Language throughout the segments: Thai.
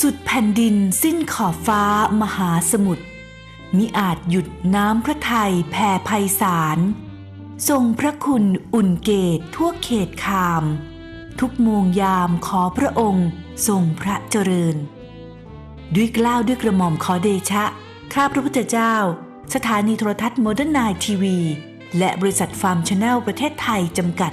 สุดแผ่นดินสิ้นขอบฟ้ามหาสมุทรมิอาจหยุดน้ำพระทัยแผ่ไพศาลทรงพระคุณอุ่นเกตทั่วเขตคาม ทุกโมงยามขอพระองค์ทรงพระเจริญ ด้วยกล้าวด้วยกระหม่อมขอเดชะ ข้าพระพุทธเจ้า สถานีโทรทัศน์โมเดิร์นไนทีวี และบริษัทฟาร์มชาแนลประเทศไทยจำกัด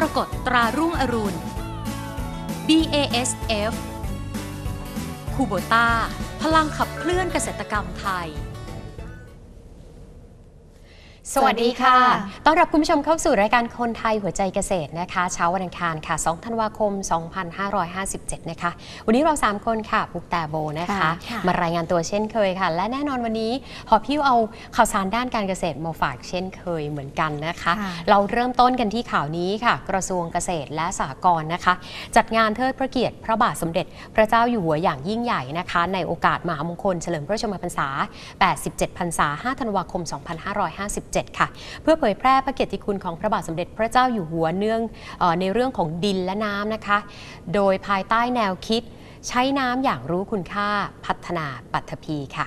รกตตรารุ่งอรุณ BASF คูโบต้าพลังขับเคลื่อนเกษตรกรรมไทย สวัสดีค่ะ ต้อนรับคุณผู้ชมเข้าสู่รายการคนไทยหัวใจเกษตรนะคะ เช้าวันอังคารค่ะ 2 ธันวาคม 2557 นะคะ วันนี้เรา 3 คนค่ะปุกแต่โบนะคะค่ะมารายงานตัวเช่นเคยค่ะ และแน่นอนวันนี้หอพิวเอาข่าวสารด้านการเกษตรมาฝากเช่นเคยเหมือนกันนะคะค่ะเราเริ่มต้นกันที่ข่าวนี้ค่ะ กระทรวงเกษตรและสหกรณ์นะคะ จัดงานเทิดพระเกียรติพระบาทสมเด็จ พระเจ้าอยู่หัวอย่างยิ่งใหญ่นะคะ ในโอกาสมหามงคลเฉลิมพระชนมพรรษา 87 พรรษา 5 ธันวาคม 2557ค่ะ เพื่อเผยแพร่พระเกียรติคุณของพระบาทสมเด็จพระเจ้าอยู่หัวเนื่องออในเรื่องของดินและน้ำนะคะ โดยภายใต้แนวคิด ใช้น้ำอย่างรู้คุณค่าพัฒนาปัตภีค่ะ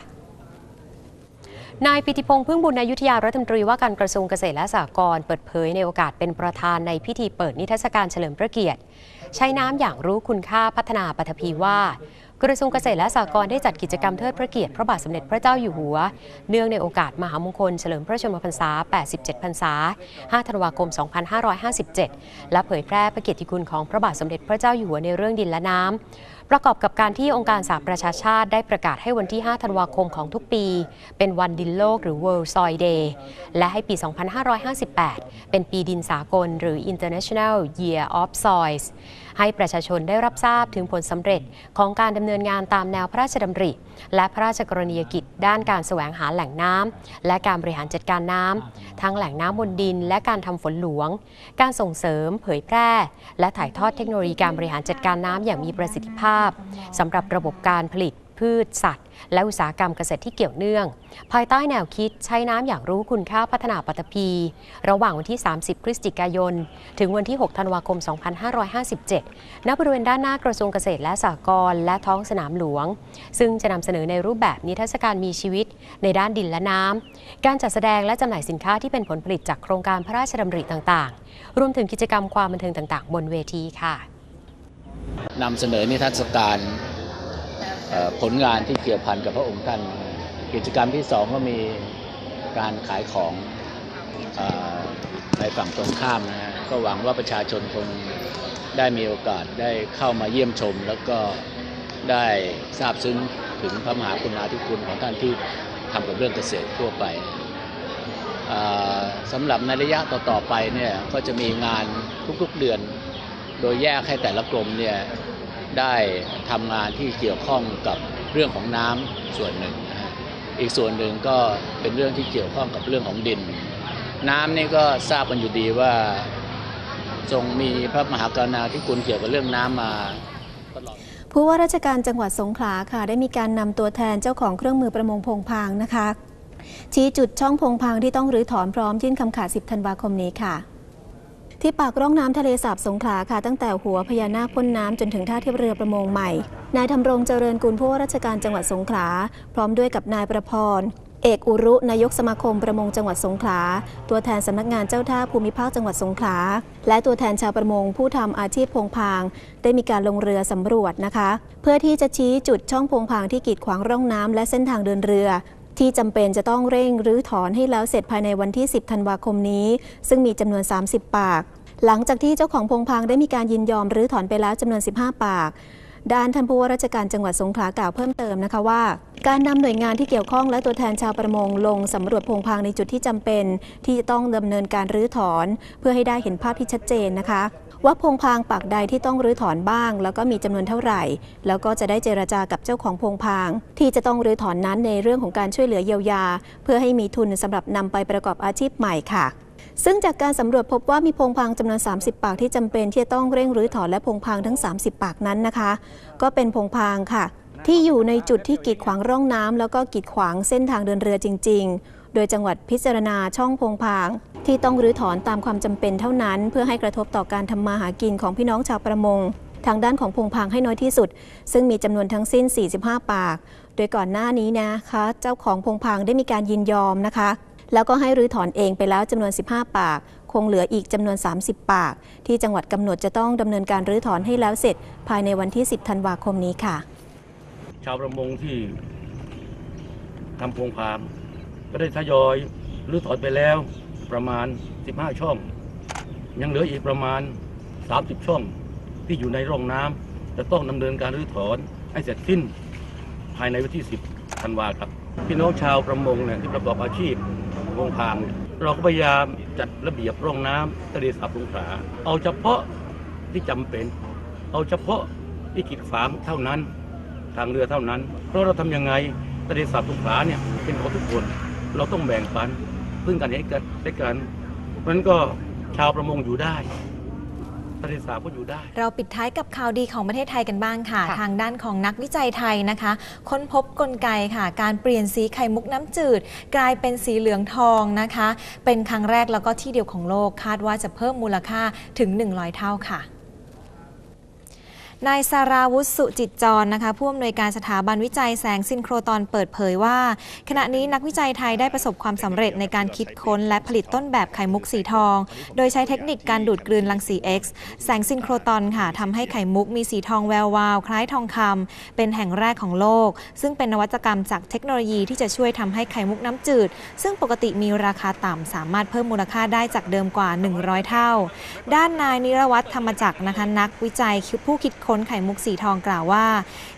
นายปิติพงษ์พึ่งบุญนายุทธยารัฐมนตรีว่าการกระทรวงเกษตรและสหกรณ์เปิดเผยในโอกาสเป็นประธานในพิธีเปิดนิทรรศการเฉลิมพระเกียรติ ใช้น้ำอย่างรู้คุณค่าพัฒนาปัตภีว่า กระทรวงเกษตรและสหกรณ์ได้จัดกิจกรรมเทิดพระเกียรติพระบาทสมเด็จพระเจ้าอยู่หัว เนื่องในโอกาสมหามงคลเฉลิมพระชนมพรรษา 87 พรรษา 5 ธันวาคม 2557 และเผยแพร่พระเกียรติคุณของพระบาทสมเด็จพระเจ้าอยู่หัวในเรื่องดินและน้ำ ประกอบกับการที่องค์การสหประชาชาติได้ประกาศให้วันที่ 5 ธันวาคมของทุกปี เป็นวันดินโลกหรือ World Soil Day และให้ปี 2558 เป็นปีดินสากลหรือ International Year of Soils ให้ประชาชนได้รับทราบถึงผลสำเร็จของการดำเนินงานตามแนวพระราชดำริ และพระราชกรณียกิจ ด้านการแสวงหาแหล่งน้ำและการบริหารจัดการน้ำทั้งแหล่งน้ำบนดิน และการทำฝนหลวง การส่งเสริม เผยแพร่ และถ่ายทอดเทคโนโลยีการบริหารจัดการน้ำอย่างมีประสิทธิภาพสำหรับระบบการผลิตพืชสัตว์ และอุตสาหกรรมเกษตรที่เกี่ยวเนื่อง ภายใต้แนวคิดใช้น้ำอย่างรู้คุณค่าพัฒนาปัตภีระหว่างวันที่ 30 พฤศจิกายน ถึงวันที่ 6 ธันวาคม 2557 ณ บริเวณด้านหน้ากระทรวงเกษตรและสหกรณ์และท้องสนามหลวง ซึ่งจะนำเสนอในรูปแบบนิทรรศการมีชีวิต ในด้านดินและน้ำ การจัดแสดงและจำหน่ายสินค้าที่เป็นผลผลิตจากโครงการพระราชดำริต่างๆ รวมถึงกิจกรรมความบันเทิงต่าง ๆ บนเวทีค่ะ นำเสนอนิทรรศการผลงานที่เกี่ยวพันกับพระองค์ท่าน กิจกรรมที่สองก็มีการขายของอในฝั่งตรงข้ามนะฮะก็หวังว่าประชาชนคงได้มีโอกาสได้เข้ามาเยี่ยมชม แล้วก็ได้ทราบซึ้งถึงพระมหากรุณาธิคุณของท่านที่ทำกับเรื่องเกษตรทั่วไปสำหรับในระยะต่อ ๆ ไปเนี่ยก็จะมีงานทุก ๆ เดือน โดยแยกให้แต่ละกรมเนี่ยได้ทำงานที่เกี่ยวข้องกับเรื่องของน้ำส่วนหนึ่ง อีกส่วนหนึ่งก็เป็นเรื่องที่เกี่ยวข้องกับเรื่องของดิน น้ำนี่ก็ทราบกันอยู่ดีว่าทรงมีพระมหากรุณาธิคุณเกี่ยวกับเรื่องน้ำมาตลอดผู้ว่าราชการจังหวัดสงขลาค่ะ ได้มีการนำตัวแทนเจ้าของเครื่องมือประมงพงพางนะคะ ชี้จุดช่องพงพางที่ต้องรื้อถอนพร้อมยื่นคำขาด 10 ธันวาคมนี้ค่ะ ที่ปากร่องน้ำทะเลสาบสงขลาค่ะ ตั้งแต่หัวพญานาคพ่นน้ำจนถึงท่าเทียบเรือประมงใหม่ นายทำรงเจริญกุลผู้ว่าราชการจังหวัดสงขลา พร้อมด้วยกับนายประพรเอกอุรุนายกสมาคมประมงจังหวัดสงขลา ตัวแทนสำนักงานเจ้าท่าภูมิภาคจังหวัดสงขลา และตัวแทนชาวประมงผู้ทำอาชีพพงพาง ได้มีการลงเรือสำรวจนะคะ เพื่อที่จะชี้จุดช่องพงพางที่กีดขวางร่องน้ำและเส้นทางเดินเรือ ที่จำเป็นจะต้องเร่งรื้อถอนให้แล้วเสร็จภายในวันที่ 10 ธันวาคมนี้ ซึ่งมีจำนวน 30 ปาก หลังจากที่เจ้าของพงพางได้มีการยินยอมรื้อถอนไปแล้วจำนวน 15 ปาก ด้านท่านผู้ว่าราชการจังหวัดสงขลากล่าวเพิ่มเติมนะคะว่าการนำหน่วยงานที่เกี่ยวข้องและตัวแทนชาวประมงลงสำรวจพงพางในจุดที่จำเป็น ที่จะต้องดำเนินการรื้อถอน เพื่อให้ได้เห็นภาพที่ชัดเจนนะคะ ว่าพงพางปากใดที่ต้องรื้อถอนบ้าง แล้วก็มีจำนวนเท่าไหร่ แล้วก็จะได้เจรจากับเจ้าของพงพาง ที่จะต้องรื้อถอนนั้นในเรื่องของการช่วยเหลือเยียวยา เพื่อให้มีทุนสำหรับนำไปประกอบอาชีพใหม่ค่ะ ซึ่งจากการสำรวจพบว่ามีพงพางจำนวน 30 ปากที่จำเป็นที่จะต้องเร่งรื้อถอนและพงพางทั้ง 30 ปากนั้นนะคะ ก็เป็นพงพางค่ะที่อยู่ในจุดที่กีดขวางร่องน้ำแล้วก็กีดขวางเส้นทางเดินเรือจริง ๆ โดยจังหวัดพิจารณาช่องพงพาง ที่ต้องรื้อถอนตามความจำเป็นเท่านั้น เพื่อให้กระทบต่อการทำมาหากินของพี่น้องชาวประมง ทางด้านของพงพางให้น้อยที่สุด ซึ่งมีจำนวนทั้งสิ้น 45 ปาก โดยก่อนหน้านี้นะคะเจ้าของพงพางได้มีการยินยอมนะคะ แล้วก็ให้รื้อถอนเองไปแล้วจำนวน 15 ปากคงเหลืออีกจำนวน 30 ปาก ที่จังหวัดกำหนดจะต้องดำเนินการรื้อถอนให้แล้วเสร็จ ภายในวันที่ 10 ธันวาคมนี้ค่ะ ชาวประมงที่ทำพงพาม ก็ได้ทยอยรื้อถอนไปแล้วประมาณ 15 ช่อง ยังเหลืออีกประมาณ 30 ช่อง ที่อยู่ในร่องน้ำจะต้องดำเนินการรื้อถอนให้เสร็จสิ้นภายในวันที่ 10 ธันวาครับ พี่น้องชาวประมงเนี่ยที่ประกอบอาชีพโพงพามเนี่ยเราก็พยายามจัดระเบียบร่องน้ำทะเลสาบสงขลาเอาเฉพาะที่จำเป็น เอาเฉพาะที่กีดขวางเท่านั้น ทางเรือเท่านั้น เพราะเราทำยังไงทะเลสาบสงขลาเนี่ยเป็นของทุกคน เราต้องแบ่งปันพึ่งกันให้กันให้กันเพราะฉะนั้นก็ชาวประมงอยู่ได้ทะเลสาบก็อยู่ได้ เราปิดท้ายกับข่าวดีของประเทศไทยกันบ้างค่ะค่ะทางด้านของนักวิจัยไทยนะคะ ค้นพบกลไกค่ะ การเปลี่ยนสีไข่มุกน้ำจืด กลายเป็นสีเหลืองทองนะคะ เป็นครั้งแรกแล้วก็ที่เดียวของโลกคาดว่าจะเพิ่มมูลค่าถึง 100 เท่าค่ะ นายสาราวุฒิสุจิตจรนะคะผู้อำนวยการสถาบันวิจัยแสงซินโครตอนเปิดเผยว่า ขณะนี้นักวิจัยไทยได้ประสบความสำเร็จในการคิดค้นและผลิตต้นแบบไข่มุกสีทอง โดยใช้เทคนิคการดูดกลืนรังสี X แสงซินโครตอนค่ะทำให้ไข่มุกมีสีทองแวววาว คล้ายทองคำเป็นแห่งแรกของโลก ซึ่งเป็นนวัตกรรมจากเทคโนโลยีที่จะช่วยทำให้ไข่มุกน้ำจืด ซึ่งปกติมีราคาต่ำสามารถเพิ่มมูลค่าได้จากเดิมกว่า 100 เท่า ด้านนายนิรวัตรธรรมจักรนะคะนักวิจัยผู้คิดค้นไข่มุกสีทองกล่าวว่า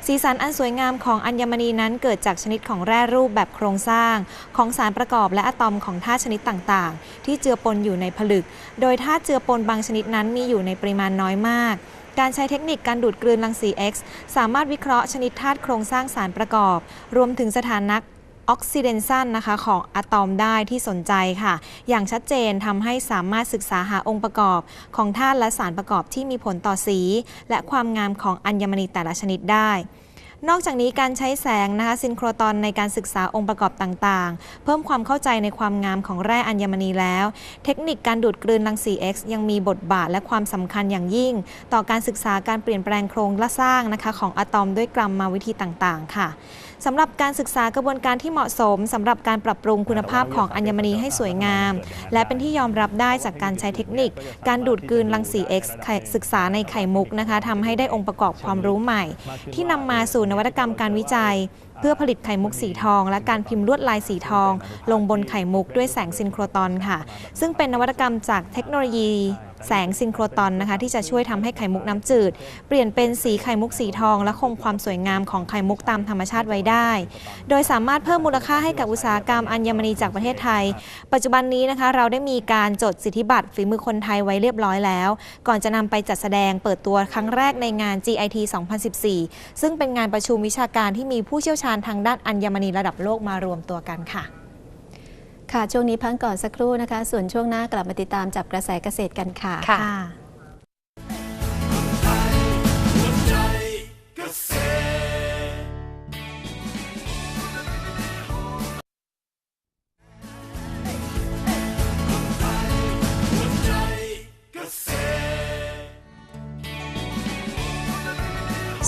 สีสันอันสวยงามของอัญมณีนั้นเกิดจากชนิดของแร่รูปแบบโครงสร้าง ของสารประกอบและอะตอมของธาตุชนิดต่างๆ ที่เจือปนอยู่ในผลึก โดยธาตุเจือปนบางชนิดนั้นมีอยู่ในปริมาณน้อยมากการใช้เทคนิคการดูดกลืนรังสี X สามารถวิเคราะห์ชนิดธาตุโครงสร้างสารประกอบ รวมถึงสถานะ ออกซิเดนชันนะคะของอะตอมได้ที่สนใจค่ะ อย่างชัดเจนทำให้สามารถศึกษาหาองค์ประกอบ ของธาตุและสารประกอบที่มีผลต่อสี และความงามของอัญมณีแต่ละชนิดได้นอกจากนี้การใช้แสงนะคะซินโครตอนในการศึกษาองค์ประกอบต่างๆ เพิ่มความเข้าใจในความงามของแร่อัญมณีแล้ว เทคนิคการดูดกลืนรังสี X ยังมีบทบาทและความสำคัญอย่างยิ่ง ต่อการศึกษาการเปลี่ยนแปลงโครงและสร้างนะคะของอะตอมด้วยกรรมมาวิธีต่างๆ ค่ะ สำหรับการศึกษากระบวนการที่เหมาะสมสำหรับการปรับปรุงคุณภาพของอัญมณีให้สวยงาม และเป็นที่ยอมรับได้จากการใช้เทคนิค การดูดกลืนรังสี X ศึกษาในไข่มุกนะคะทำให้ได้องค์ประกอบความรู้ใหม่ ที่นำมาสู่นวัตกรรมการวิจัย เพื่อผลิตไข่มุกสีทอง และการพิมพ์ลวดลายสีทอง ลงบนไข่มุกด้วยแสงซินโครตอนค่ะ ซึ่งเป็นนวัตกรรมจากเทคโนโลยี แสงซินโครตอนนะคะ ที่จะช่วยทำให้ไข่มุกน้ำจืด เปลี่ยนเป็นสีไข่มุกสีทอง และคงความสวยงามของไข่มุกตามธรรมชาติไว้ได้ โดยสามารถเพิ่มมูลค่าให้กับอุตสาหกรรมอัญมณีจากประเทศไทย ปัจจุบันนี้นะคะ เราได้มีการจดสิทธิบัตรฝีมือคนไทยไว้เรียบร้อยแล้ว ก่อนจะนำไปจัดแสดงเปิดตัวครั้งแรกในงาน GIT 2014 ซึ่งเป็นงานประชุมวิชาการที่มีผู้เชี่ยวชาญทางด้านอัญมณีระดับโลกมารวมตัวกันค่ะ ค่ะ ช่วงนี้พักก่อนสักครู่นะคะ ส่วนช่วงหน้ากลับมาติดตามจับกระแสเกษตรกันค่ะค่ะ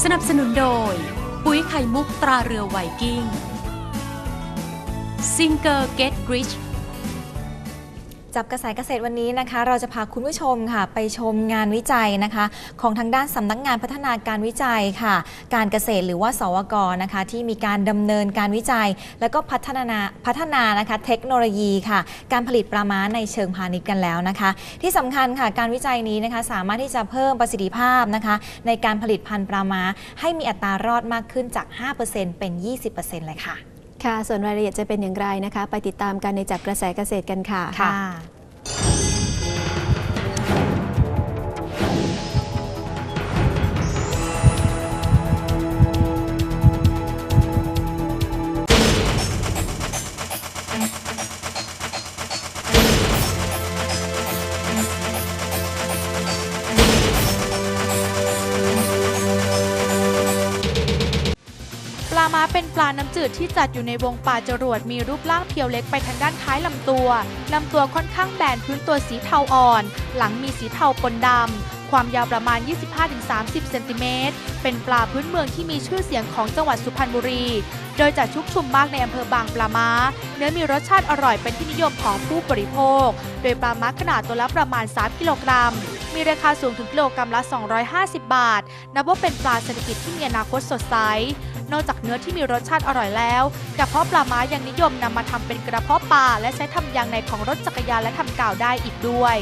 สนับสนุนโดย ปุ๋ยไข่มุกตราเรือไวกิ้ง ซิงเกอร์เกตกริชจับกระแสเกษตรวันนี้นะคะ เราจะพาคุณผู้ชมค่ะ ไปชมงานวิจัยนะคะ ของทางด้านสำนักงานพัฒนาการวิจัยค่ะ การเกษตรหรือว่าสวกนะคะ ที่มีการดำเนินการวิจัย แล้วก็พัฒนาพัฒนานะคะ เทคโนโลยีค่ะ การผลิตปลาม้าในเชิงพาณิชย์กันแล้วนะคะ ที่สำคัญค่ะ การวิจัยนี้นะคะ สามารถที่จะเพิ่มประสิทธิภาพนะคะ ในการผลิตพันธุ์ปลาม้า ให้มีอัตรารอดมากขึ้นจาก 5%เป็น 20%เลยค่ะ ค่ะ ส่วนรายละเอียดจะเป็นอย่างไรนะคะ ไปติดตามกันในจับกระแสเกษตรกันค่ะ เป็นปลาน้ำจืดที่จัดอยู่ในวงปลาจรวดมีรูปร่างเพียวเล็กไปทางด้านท้ายลำตัว ลำตัวค่อนข้างแบนพื้นตัวสีเทาอ่อน หลังมีสีเทาปนดำ ความยาวประมาณ 25-30 เซนติเมตร เป็นปลาพื้นเมืองที่มีชื่อเสียงของจังหวัดสุพรรณบุรี โดยจะชุกชุมมากในอำเภอบางปลาม้า เนื้อมีรสชาติอร่อยเป็นที่นิยมของผู้บริโภค โดยปลาม้าขนาดตัวละประมาณ 3 กิโลกรัมมีราคาสูงถึงกิโลกรัมละ 250 บาท นับว่าเป็นปลาเศรษฐกิจที่มีอนาคตสดใส นอกจากเนื้อที่มีรสชาติอร่อยแล้วกระเพาะปลาม้ายังนิยมนำมาทำเป็นกระเพาะปลาและใช้ทำยางในของรถจักรยานและทำกาวได้อีกด้วย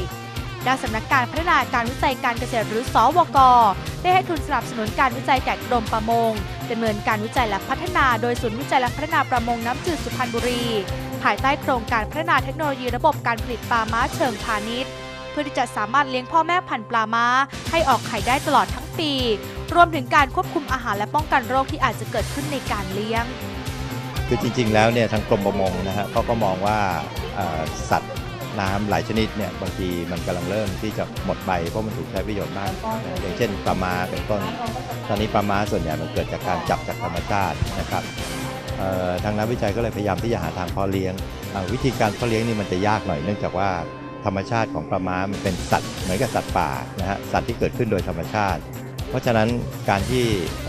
ด้านสำนักการพัฒนาการวิจัยการเกษตรหรือสวก ได้ให้ทุนสนับสนุนการวิจัยแก่กรมประมงดำเนินการวิจัยและพัฒนาโดยศูนย์วิจัยและพัฒนาประมงน้ำจืดสุพรรณบุรี ภายใต้โครงการพัฒนาเทคโนโลยีระบบการผลิตปลาม้าเชิงพาณิชย์ เพื่อที่จะสามารถเลี้ยงพ่อแม่พันธุ์ปลาม้า ให้ออกไข่ได้ตลอดทั้งปี รวมถึงการควบคุมอาหารและป้องกันโรคที่อาจจะเกิดขึ้นในการเลี้ยง คือจริง ๆ แล้วเนี่ยทางกรมประมงนะฮะเขาก็มองว่าเอ่อสัตว์น้ำหลายชนิดเนี่ยบางทีมันกำลังเริ่มที่จะหมดไปเพราะมันถูกใช้ประโยชน์มากนะอย่างเช่นปลามาเป็นต้น ตอนนี้ปลามาส่วนใหญ่มันเกิดจากการจับจากธรรมชาตินะครับเอ่อทางนักวิจัยก็เลยพยายามที่จะหาทางเพาะเลี้ยงเอ่อวิธีการเพาะเลี้ยงนี่มันจะยากหน่อยเนื่องจากว่าธรรมชาติของปลาม้ามันเป็นสัตว์เหมือนกับสัตว์ป่านะฮะสัตว์ที่เกิดขึ้นโดยธรรมชาติ เพราะฉะนั้นการที่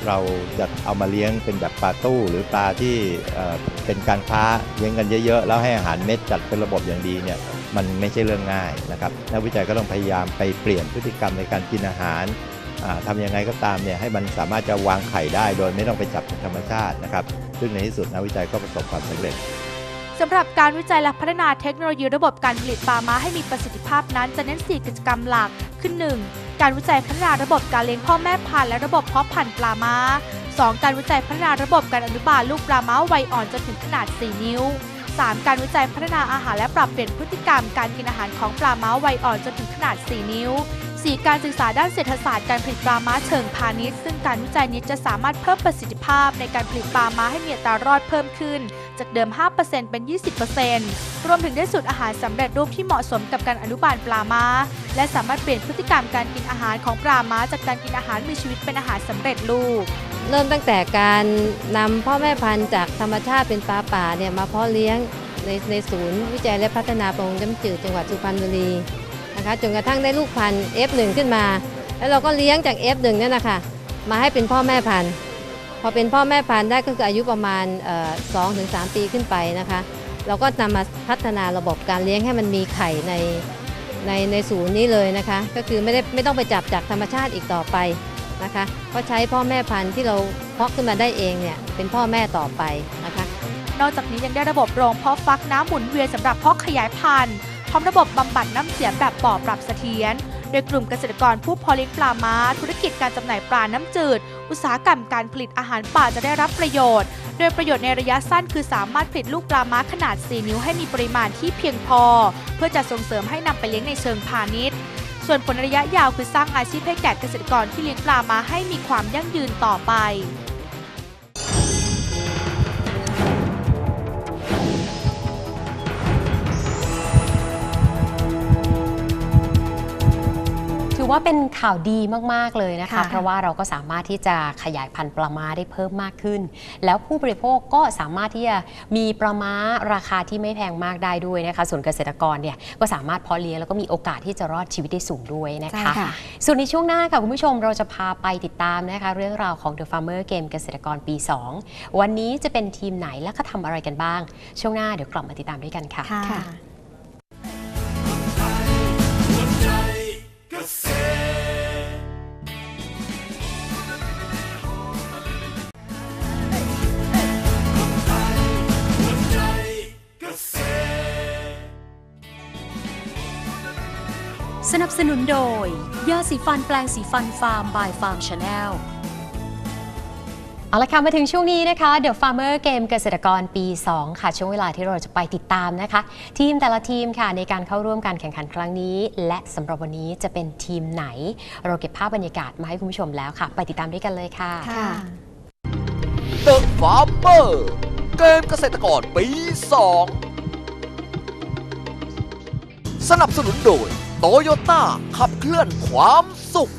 เราจะเอามาเลี้ยงเป็นแบบปลาตู้ หรือปลาที่เป็นการค้าเลี้ยงกันเยอะ ๆ แล้วให้อาหารเม็ดจัดเป็นระบบอย่างดีเนี่ยมันไม่ใช่เรื่องง่ายนะครับนักวิจัยก็ต้องพยายามไปเปลี่ยนพฤติกรรมในการกินอาหารอ่าทำยังไงก็ตามเนี่ยให้มันสามารถจะวางไข่ได้ โดยไม่ต้องไปจับจากธรรมชาตินะครับ ซึ่งในที่สุดนักวิจัยก็ประสบความสำเร็จสำหรับการวิจัยและพัฒนาเทคโนโลยีระบบการผลิตปลาม้าให้มีประสิทธิภาพนั้นจะเน้น 4 กิจกรรมหลัก คือ 1. การวิจัยพัฒนาระบบการเลี้ยงพ่อแม่พันธุ์และระบบเพาะพันธุ์ปลาม้า 2. การวิจัยพัฒนาระบบการอนุบาลลูกปลาม้าวัยอ่อนจนถึงขนาด 4 นิ้ว 3. การวิจัยพัฒนาอาหารและปรับเปลี่ยนพฤติกรรมการกินอาหารของปลาม้าวัยอ่อนจนถึงขนาด 4 นิ้ว 4. การศึกษาด้านเศรษฐศาสตร์การผลิตปลาม้าเชิงพาณิชย์ ซึ่งการวิจัยนี้จะสามารถเพิ่มประสิทธิภาพในการผลิตปลาม้าให้มีอัตรารอดเพิ่มขึ้น จากเดิม 5%เป็น 20%รวมถึงได้สูตรอาหารสำเร็จรูปที่เหมาะสมกับการอนุบาลปลาม้าและสามารถเปลี่ยนพฤติกรรมการกินอาหารของปลาม้าจากการกินอาหารมีชีวิตเป็นอาหารสำเร็จรูป เริ่มตั้งแต่การนำพ่อแม่พันธุ์จากธรรมชาติเป็นปลาป่าเนี่ยมาเพาะเลี้ยงในในศูนย์วิจัยและพัฒนาประมงน้ำจืดจังหวัดสุพรรณบุรีนะคะจนกระทั่งได้ลูกพันธุ์ F1 ขึ้นมา แล้วเราก็เลี้ยงจาก F1 เนี่ยนะคะมาให้เป็นพ่อแม่พันธุ์ พอเป็นพ่อแม่พันธุ์ได้ก็คืออายุประมาณสองถึงสามปีขึ้นไปนะคะ เราก็นำมาพัฒนาระบบการเลี้ยงให้มันมีไข่ในในในศูนย์นี้เลยนะคะ ก็คือไม่ได้ไม่ต้องไปจับจากธรรมชาติอีกต่อไปนะคะก็ใช้พ่อแม่พันธุ์ที่เราเพาะขึ้นมาได้เองเนี่ยเป็นพ่อแม่ต่อไปนะคะ นอกจากนี้ยังได้ระบบโรงเพาะฟักน้ำหมุนเวียนสำหรับเพาะขยายพันธุ์พร้อมระบบบำบัดน้ำเสียแบบบ่อปรับเสถียรโดยกลุ่มเกษตรกรผู้พาะเลี้ยงปลาม้าธุรกิจการจำหน่ายปลาน้ำจืด อุตสาหกรรมการผลิตอาหารป่าจะได้รับประโยชน์ โดยประโยชน์ในระยะสั้นคือสามารถผลิตลูกปลาม้าขนาด 4 นิ้วให้มีปริมาณที่เพียงพอ เพื่อจะส่งเสริมให้นำไปเลี้ยงในเชิงพาณิชย์ ส่วนผลระยะยาวคือสร้างอาชีพให้แก่เกษตรกรที่เลี้ยงปลาม้าให้มีความยั่งยืนต่อไป ว่าเป็นข่าวดีมาก ๆ เลยนะคะค่ะเพราะว่าเราก็สามารถที่จะขยายพันธุ์ปลาม้าได้เพิ่มมากขึ้น แล้วผู้บริโภคก็สามารถที่จะมีปลาม้าราคาที่ไม่แพงมากได้ด้วยนะคะ ส่วนเกษตรกรเนี่ยก็สามารถเพาะเลี้ยงแล้วก็มีโอกาสที่จะรอดชีวิตได้สูงด้วยนะคะใช่ค่ะส่วนในช่วงหน้าค่ะคุณผู้ชมเราจะพาไปติดตามนะคะ เรื่องราวของ The Farmer Game เกษตรกรปี 2 วันนี้จะเป็นทีมไหนและเขาทำอะไรกันบ้าง ช่วงหน้าเดี๋ยวกลับมาติดตามด้วยกันค่ะค่ะ นับสนุนโดย ยาสีฟันแปลงสีฟันฟาร์ม by Farm Channel เอาละค่ะมาถึงช่วงนี้นะคะ The Farmer Game เกษตรกรปี 2 ค่ะ ช่วงเวลาที่เราจะไปติดตามนะคะ ทีมแต่ละทีมค่ะในการเข้าร่วมการแข่งขันครั้งนี้ และสำหรับวันนี้จะเป็นทีมไหน เราเก็บภาพบรรยากาศมาให้คุณผู้ชมแล้วค่ะ ไปติดตามด้วยกันเลยค่ะค่ะ The Farmer เกมเกษตรกรปี 2 สนับสนุนโดย โตโยต้าขับเคลื่อนความสุข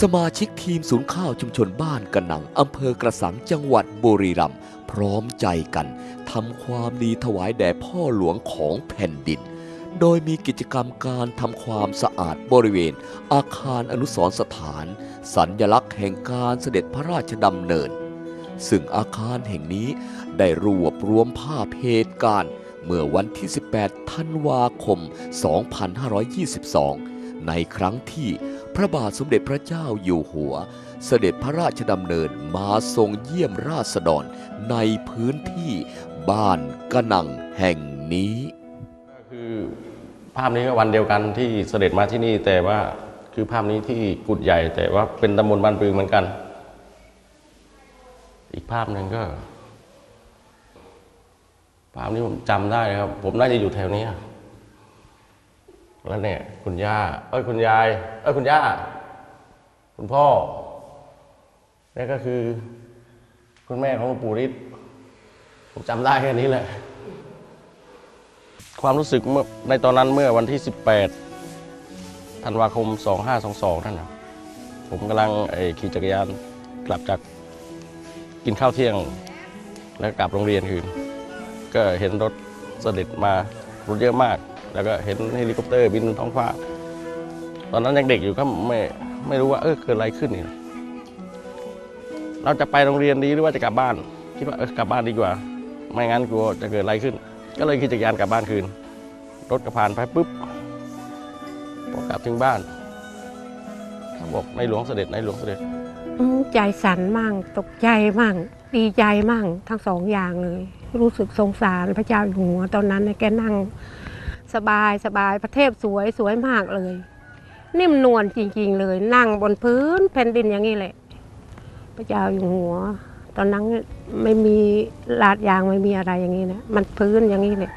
สมาชิกทีมศูนย์ข้าวชุมชนบ้านกระหนังอำเภอกระสังจังหวัดบุรีรัมย์พร้อมใจกันทำความดีถวายแด่พ่อหลวงของแผ่นดิน โดยมีกิจกรรมการทำความสะอาดบริเวณ อาคารอนุสรสถาน สัญญลักษณ์แห่งการเสด็จพระราชดำเนิน ซึ่งอาคารแห่งนี้ได้รวบรวมภาพเหตุการณ์ เมื่อวันที่ 18 ธันวาคม 2522 ในครั้งที่พระบาทสมเด็จพระเจ้าอยู่หัว เสด็จพระราชดำเนินมาทรงเยี่ยมราษฎรในพื้นที่บ้านกระนังแห่งนี้คือภาพนี้ก็วันเดียวกันที่เสด็จมาที่นี่แต่ว่าคือภาพนี้ที่กุดใหญ่ แต่ว่าเป็นตำบลบ้านปลือเหมือนกัน อีกภาพหนึ่งก็ ภาพนี้ผมจำได้ครับ ผมน่าจะอยู่แถวนี้ แล้วเนี่ย คุณย่า เอ้ยคุณยาย เอ้ยคุณย่า คุณพ่อนี่ก็คือ คุณแม่ของหลวงปู่ฤทธิ์ผมจำได้แค่นี้แหละ ความรู้สึกเมื่อในตอนนั้นเมื่อวันที่ 18ธันวาคม 2522นั่นนะผมกำลังขี่จักรยานกลับจากกินข้าวเที่ยง แล้วกลับโรงเรียนคืน ก็เห็นรถเสด็จมารถเยอะมาก แล้วก็เห็นเฮลิคอปเตอร์บินท้องฟ้า ตอนนั้นยังเด็กอยู่ก็ไม่ไม่รู้ว่าเออเกิดอะไรขึ้นนี่เราจะไปโรงเรียนดีหรือว่าจะกลับบ้านคิดว่าเออกลับบ้านดีกว่า ไม่งั้นกลัวจะเกิดอะไรขึ้น ก็เลยขี่จักรยานกลับบ้านคืน รถก็ผ่านไปปุ๊บพอกลับถึงบ้านเขาบอกในหลวงเสด็จในหลวงเสด็จใจสั่นมั่งตกใจมั่ง ดีใจมั่งทั้งสองอย่างเลย รู้สึกสงสารพระเจ้าอยู่หัวตอนนั้นน่ะแกนั่งสบายสบายพระเทพสวยสวยมากเลย นิ่มนวลจริง ๆ เลย นั่งบนพื้นแผ่นดินอย่างนี้แหละ พระเจ้าอยู่หัว ตอนนั้นไม่มีลาดยางไม่มีอะไรอย่างนี้นะมันพื้นอย่างนี้เลย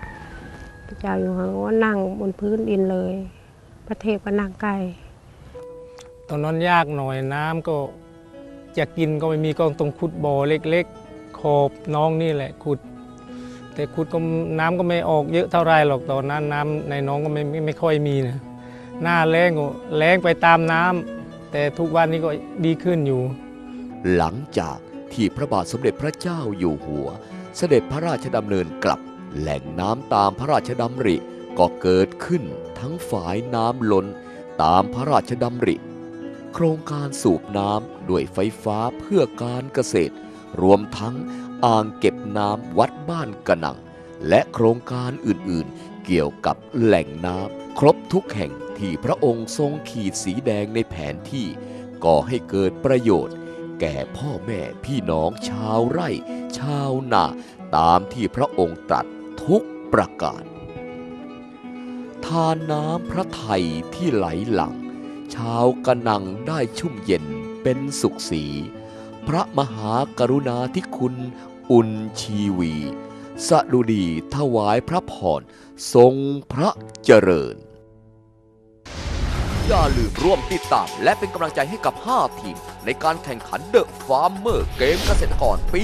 พระเจ้าอยู่หัวนั่งบนพื้นดินเลย พระเทพก็นั่งใกล้ตอนนั้นยากหน่อยน้ำก็ จะกินก็ไม่มีก็ต้องขุดบ่อเล็กๆขอบน้องนี่แหละขุด แต่ขุดก็น้ำก็ไม่ออกเยอะเท่าไรหรอกตอนนั้นน้ำในน้องก็ไม่ไม่ไม่ค่อยมีนะหน้าแรงก็แรงไปตามน้ำแต่ทุกวันนี้ก็ดีขึ้นอยู่ หลังจากที่พระบาทสมเด็จพระเจ้าอยู่หัว เสด็จพระราชดำเนินกลับ แหล่งน้ำตามพระราชดำริก็เกิดขึ้นทั้งฝายน้ำล้นตามพระราชดำริ โครงการสูบน้ำด้วยไฟฟ้าเพื่อการเกษตร รวมทั้งอ่างเก็บน้ำวัดบ้านกระหนัง และโครงการอื่นๆ เกี่ยวกับแหล่งน้ำครบทุกแห่งที่พระองค์ทรงขีดสีแดงในแผนที่ก่อให้เกิดประโยชน์ แก่พ่อแม่พี่น้องชาวไร่ ชาวนาตามที่พระองค์ตรัสทุกประการ ทานน้ำพระไทยที่ไหลหลัง ชาวกระนังได้ชุ่มเย็นเป็นสุขสี พระมหากรุณาธิคุณอุ่นชีวีสดุดีถวายพระพรทรงพระเจริญ อย่าลืมร่วมติดตามและเป็นกำลังใจให้กับ 5 ทีม ในการแข่งขันเดอะฟาร์มเมอร์เกมเกษตรกรปี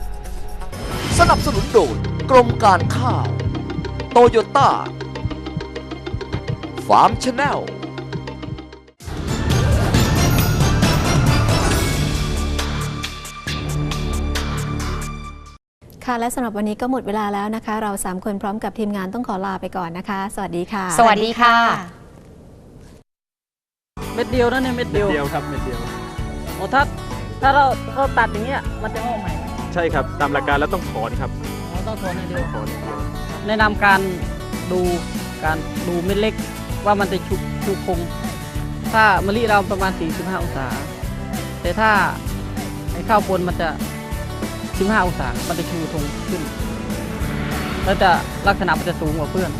2 สนับสนุนโดยกรมการข้าว โตโยต้า ฟาร์มชาแนล ค่ะและสำหรับวันนี้ก็หมดเวลาแล้วนะคะ เราสามคนพร้อมกับทีมงานต้องขอลาไปก่อนนะคะ สวัสดีค่ะ สวัสดีค่ะ เม็ดเดียวนะเนี่ยเม็ดเดียวเดียวครับเม็ดเดียว โอ้ถ้าถ้าเราเราตัดอย่างเงี้ยมันจะออกใหม่ไหมใช่ครับตามหลักการแล้วต้องถอนครับอ๋อต้องถอนอย่างเดียว ถอนอย่างเดียวแนะนำการดูการดูเม็ดเล็กว่ามันจะชุกชุกคง ถ้ามะลิเราประมาณ 45 องศา แต่ถ้าไอ้ข้าวปนมันจะ 15 องศา มันจะชูทงขึ้น แล้วจะลักษณะมันจะสูงกว่าเพื่อน